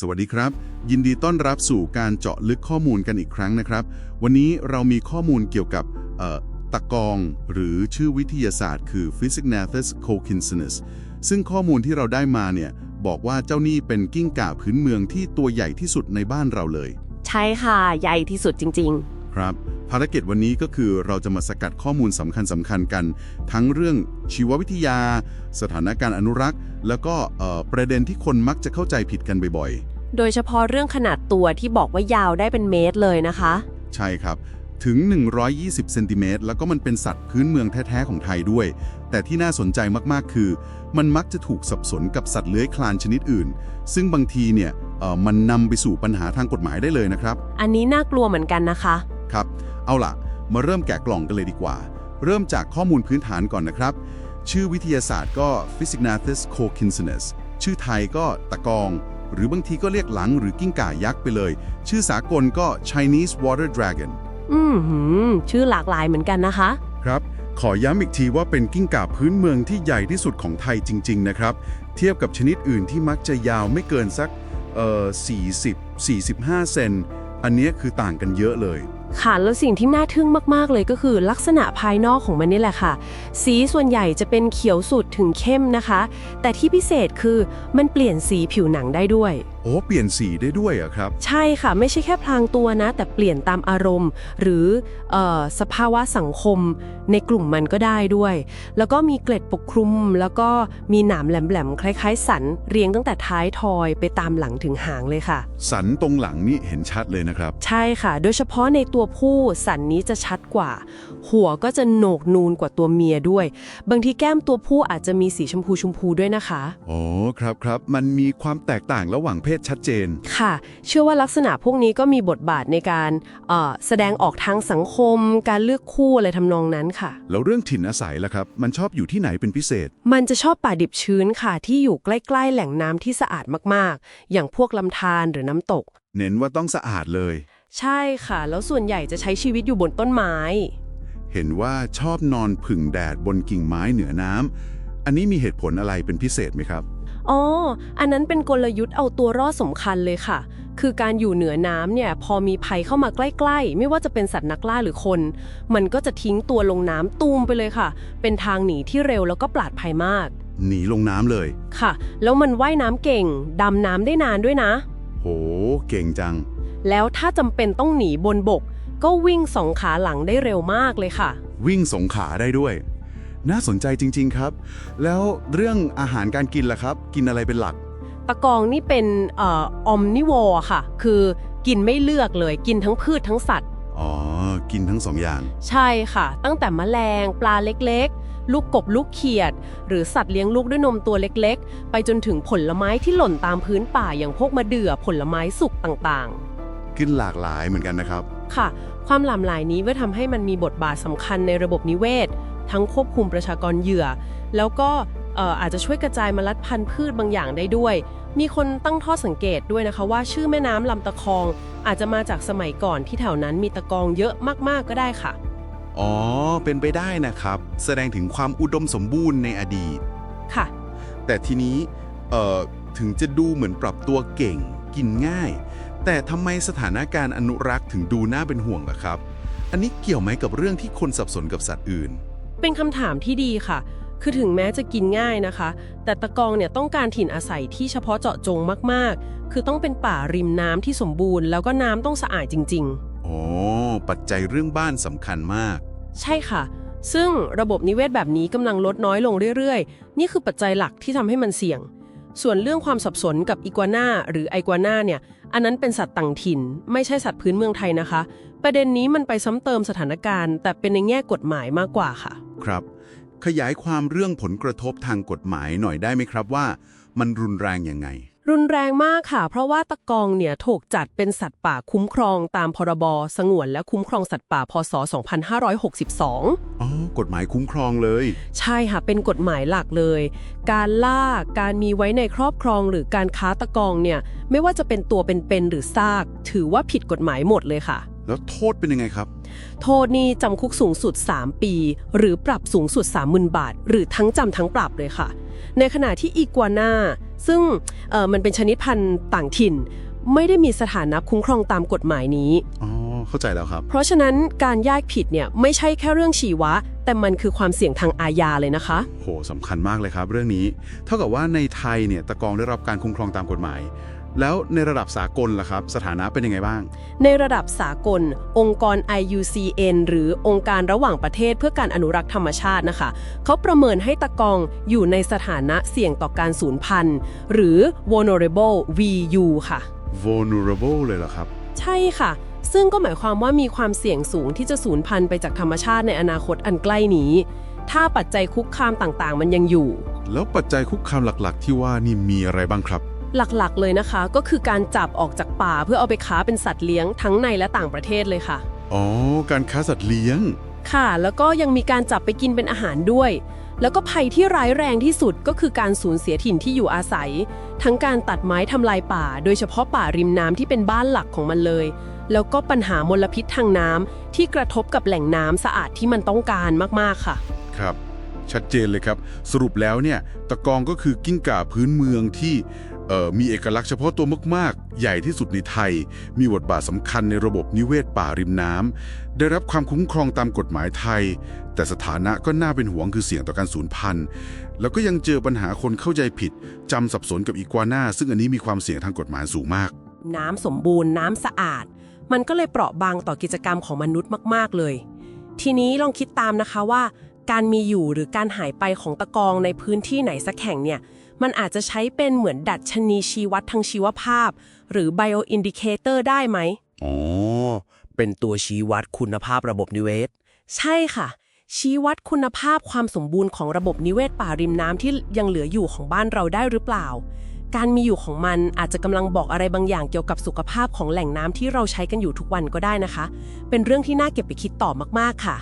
สวัสดีครับ ยินดีต้อนรับสู่การเจาะลึกข้อมูลกันอีกครั้งนะครับ วันนี้เรามีข้อมูลเกี่ยวกับเอ่อตะกอง หรือชื่อวิทยาศาสตร์ คือ Physignathus cocinus ซึ่งข้อมูลที่เราได้มาเนี่ยบอกว่าเจ้านี่เป็นกิ้งก่าพื้นเมืองที่ตัวใหญ่ที่สุดในบ้านเราเลย ใช่ค่ะ ใหญ่ที่สุดจริงครับ ภารกิจวันนี้ก็คือเราจะมาสกัดข้อมูลสำคัญสำคัญๆกัน ทั้งเรื่องชีววิทยา สถานการณ์อนุรักษ์ แล้วก็เอ่อประเด็นที่คนมักจะเข้าใจผิดกันบ่อยๆๆโดยเฉพาะเรื่องขนาดตัวที่บอกว่ายาวได้เป็นเมตรเลยนะคะ ใช่ครับ ถึง 120เซนติเมตรแล้วก็มันเป็นสัตว์พื้นเมืองแท้ๆของไทยด้วย แต่ที่น่าสนใจมากๆคือ มันมักจะถูกสับสนกับสัตว์เลื้อยคลานชนิดอื่น ซึ่งบางทีเนี่ยเอ่อมันนำไปสู่ปัญหาทางกฎหมายได้เลยนะครับ อันนี้น่ากลัวเหมือนกันนะคะครับ เอาล่ะ มาเริ่มแกะกล่องกันเลยดีกว่า เริ่มจากข้อมูลพื้นฐานก่อนนะครับ ชื่อวิทยาศาสตร์ก็ Physignathus cocinus ชื่อไทยก็ตะกอง หรือบางทีก็เรียกหลังหรือกิ้งก่ายักษ์ไปเลย ชื่อสากลก็ Chinese water dragon อืมหืมชื่อหลากหลายเหมือนกันนะคะ ครับ ขอย้ำอีกทีว่าเป็นกิ้งก่าพื้นเมืองที่ใหญ่ที่สุดของไทยจริง ๆ นะครับ เทียบกับชนิดอื่นที่มักจะยาวไม่เกินสักเอ่อ40 45 เซน อันเนี้ยคือต่างกันเยอะเลย ค่ะแล้วสิ่งที่น่าทึ่งมากๆเลยก็คือลักษณะภายนอกของมันนี่แหละค่ะ สีส่วนใหญ่จะเป็นเขียวสุดถึงเข้มนะคะ แต่ที่พิเศษคือมันเปลี่ยนสีผิวหนังได้ด้วย โอ้เปลี่ยนสีได้ด้วยเหรอะครับ ใช่ค่ะ ไม่ใช่แค่พลางตัวนะ แต่เปลี่ยนตามอารมณ์ หรือเออสภาวะสังคมในกลุ่มมันก็ได้ด้วย แล้วก็มีเกล็ดปกคลุม แล้วก็มีหนามแหลมๆ คล้ายๆ สันเรียงตั้งแต่ท้ายทอยไปตามหลังถึงหางเลยค่ะ สันตรงหลังนี่เห็นชัดเลยนะครับ ใช่ค่ะ โดยเฉพาะในตัวผู้สันนี้จะชัดกว่า หัวก็จะโหนกนูนกว่าตัวเมียด้วย บางทีแก้มตัวผู้อาจจะมีสีชมพูชมพูด้วยนะคะโอ้ครับครับมันมีความแตกต่างระหว่างเพศชัดเจน ค่ะ เชื่อว่าลักษณะพวกนี้ก็มีบทบาทในการเอ่อแสดงออกทางสังคม การเลือกคู่อะไรทำนองนั้นค่ะ แล้วเรื่องถิ่นอาศัยล่ะครับ มันชอบอยู่ที่ไหนเป็นพิเศษ มันจะชอบป่าดิบชื้นค่ะ ที่อยู่ใกล้ ๆ แหล่งน้ำที่สะอาดมากๆ อย่างพวกลำธารหรือน้ำตก เน้นว่าต้องสะอาดเลย ใช่ค่ะ แล้วส่วนใหญ่จะใช้ชีวิตอยู่บนต้นไม้ เห็นว่าชอบนอนผึ่งแดดบนกิ่งไม้เหนือน้ำอันนี้มีเหตุผลอะไรเป็นพิเศษไหมครับ อ๋อ อันนั้นเป็นกลยุทธ์เอาตัวรอดสำคัญเลยค่ะ คือการอยู่เหนือน้ำเนี่ยพอมีภัยเข้ามาใกล้ๆ ไม่ว่าจะเป็นสัตว์นักล่าหรือคน มันก็จะทิ้งตัวลงน้ำตูมไปเลยค่ะ เป็นทางหนีที่เร็วแล้วก็ปลอดภัยมาก หนีลงน้ำเลย ค่ะ แล้วมันว่ายน้ำเก่ง ดำน้ำได้นานด้วยนะ โห เก่งจัง แล้วถ้าจำเป็นต้องหนีบนบก ก็วิ่งสองขาหลังได้เร็วมากเลยค่ะ วิ่งสงขาได้ด้วย น่าสนใจจริง ๆ ครับ แล้วเรื่องอาหารการกินล่ะครับ กินอะไรเป็นหลัก ตะกองนี่เป็นเอ่ออมนิวอร์ค่ะ คือกินไม่เลือกเลย กินทั้งพืชทั้งสัตว์ อ๋อ กินทั้งสองอย่าง ใช่ค่ะ ตั้งแต่แมลง ปลาเล็กๆ ลูกกบลูกเขียด หรือสัตว์เลี้ยงลูกด้วยนมตัวเล็กๆ ไปจนถึงผลไม้ที่หล่นตามพื้นป่าอย่างพวกมะเดื่อผลไม้สุกต่างกินหลากหลายเหมือนกันนะครับๆค่ะ ความหลากหลายนี้เพื่อทำให้มันมีบทบาทสำคัญในระบบนิเวศ ทั้งควบคุมประชากรเหยื่อ แล้วก็เอ่ออาจจะช่วยกระจายเมล็ดพันธุ์พืชบางอย่างได้ด้วย มีคนตั้งข้อสังเกตด้วยนะคะว่าชื่อแม่น้ำลำตะคอง อาจจะมาจากสมัยก่อนที่แถวนั้นมีตะกองเยอะมากๆก็ได้ค่ะ อ๋อ เป็นไปได้นะครับ แสดงถึงความอุดมสมบูรณ์ในอดีต ค่ะ แต่ทีนี้เอ่อถึงจะดูเหมือนปรับตัวเก่ง กินง่าย แต่ทำไมสถานการณ์อนุรักษ์ถึงดูน่าเป็นห่วงล่ะครับ อันนี้เกี่ยวไหมกับเรื่องที่คนสับสนกับสัตว์อื่น เป็นคำถามที่ดีค่ะ คือถึงแม้จะกินง่ายนะคะ แต่ตะกองเนี่ยต้องการถิ่นอาศัยที่เฉพาะเจาะจงมากๆ คือต้องเป็นป่าริมน้ำที่สมบูรณ์ แล้วก็น้ำต้องสะอาดจริงโอ้ปัจจัยเรื่องบ้านสำคัญมากๆใช่ค่ะ ซึ่งระบบนิเวศแบบนี้กำลังลดน้อยลงเรื่อยๆ นี่คือปัจจัยหลักที่ทำให้มันเสี่ยง ส่วนเรื่องความสับสนกับอีกัวน่าหรือไอกัวน่าเนี่ย อันนั้นเป็นสัตว์ต่างถิ่น ไม่ใช่สัตว์พื้นเมืองไทยนะคะ ประเด็นนี้มันไปซ้ำเติมสถานการณ์ แต่เป็นในแง่กฎหมายมากกว่าค่ะ ครับ ขยายความเรื่องผลกระทบทางกฎหมายหน่อยได้ไหมครับว่า มันรุนแรงยังไง รุนแรงมากค่ะ เพราะว่าตะกองเนี่ยถูกจัดเป็นสัตว์ป่าคุ้มครองตามพรบสงวนและคุ้มครองสัตว์ป่าพศ 2562 อ๋อ กฎหมายคุ้มครองเลย ใช่ค่ะ เป็นกฎหมายหลักเลย การล่า การมีไว้ในครอบครองหรือการค้าตะกองเนี่ย ไม่ว่าจะเป็นตัวเป็นๆหรือซาก ถือว่าผิดกฎหมายหมดเลยค่ะ แล้วโทษเป็นยังไงครับ โทษนี่จำคุกสูงสุด 3 ปี หรือปรับสูงสุด 30,000 บาท หรือทั้งจำทั้งปรับเลยค่ะ ในขณะที่อีกัวนาซึ่งเอ่อมันเป็นชนิดพันธุ์ต่างถิ่น ไม่ได้มีสถานะคุ้มครองตามกฎหมายนี้อ๋อเข้าใจแล้วครับ เพราะฉะนั้นการแยกผิดเนี่ยไม่ใช่แค่เรื่องชีวะ แต่มันคือความเสี่ยงทางอาญาเลยนะคะ โหสำคัญมากเลยครับ เรื่องนี้ เท่ากับว่าในไทยเนี่ยตะกองได้รับการคุ้มครองตามกฎหมาย แล้วในระดับสากลล่ะครับ สถานะเป็นยังไงบ้าง ในระดับสากล องค์กร IUCN หรือองค์การระหว่างประเทศเพื่อการอนุรักษ์ธรรมชาตินะคะ เขาประเมินให้ตะกองอยู่ในสถานะเสี่ยงต่อการสูญพันธุ์หรือ vulnerable VU ค่ะ vulnerable เลยเหรอครับ ใช่ค่ะ ซึ่งก็หมายความว่ามีความเสี่ยงสูงที่จะสูญพันธุ์ไปจากธรรมชาติในอนาคตอันใกล้นี้ ถ้าปัจจัยคุกคามต่างๆ มันยังอยู่ แล้วปัจจัยคุกคามหลักๆ ที่ว่านี่มีอะไรบ้างครับ หลักๆ เลยนะคะ ก็คือการจับออกจากป่าเพื่อเอาไปค้าเป็นสัตว์เลี้ยงทั้งในและต่างประเทศเลยค่ะ อ๋อ การค้าสัตว์เลี้ยง ค่ะ แล้วก็ยังมีการจับไปกินเป็นอาหารด้วย แล้วก็ภัยที่ร้ายแรงที่สุดก็คือการสูญเสียถิ่นที่อยู่อาศัย ทั้งการตัดไม้ทำลายป่า โดยเฉพาะป่าริมน้ำที่เป็นบ้านหลักของมันเลย แล้วก็ปัญหามลพิษทางน้ำที่กระทบกับแหล่งน้ำสะอาดที่มันต้องการมากๆค่ะ ครับ ชัดเจนเลยครับ สรุปแล้วเนี่ย ตะกองก็คือกิ้งก่าพื้นเมืองที่เอ่อ มีเอกลักษณ์เฉพาะตัวมากๆ ใหญ่ที่สุดในไทย มีบทบาทสำคัญในระบบนิเวศป่าริมน้ำได้รับความคุ้มครองตามกฎหมายไทย แต่สถานะก็น่าเป็นห่วงคือเสี่ยงต่อการสูญพันธุ์ แล้วก็ยังเจอปัญหาคนเข้าใจผิดจำสับสนกับอีกัวน่าซึ่งอันนี้มีความเสี่ยงทางกฎหมายสูงมาก น้ำสมบูรณ์น้ำสะอาด มันก็เลยเปราะบางต่อกิจกรรมของมนุษย์มาก ๆ เลย ทีนี้ลองคิดตามนะคะว่า การมีอยู่หรือการหายไปของตะกองในพื้นที่ไหนสักแห่งเนี่ย มันอาจจะใช้เป็นเหมือนดัชนีชีวัดทางชีวภาพ หรือ bioindicator ได้ไหม อ๋อ เป็นตัวชี้วัดคุณภาพระบบนิเวศ ใช่ค่ะ ชี้วัดคุณภาพความสมบูรณ์ของระบบนิเวศป่าริมน้ำที่ยังเหลืออยู่ของบ้านเราได้หรือเปล่า การมีอยู่ของมันอาจจะกำลังบอกอะไรบางอย่างเกี่ยวกับสุขภาพของแหล่งน้ำที่เราใช้กันอยู่ทุกวันก็ได้นะคะ เป็นเรื่องที่น่าเก็บไปคิดต่อมากๆค่ะ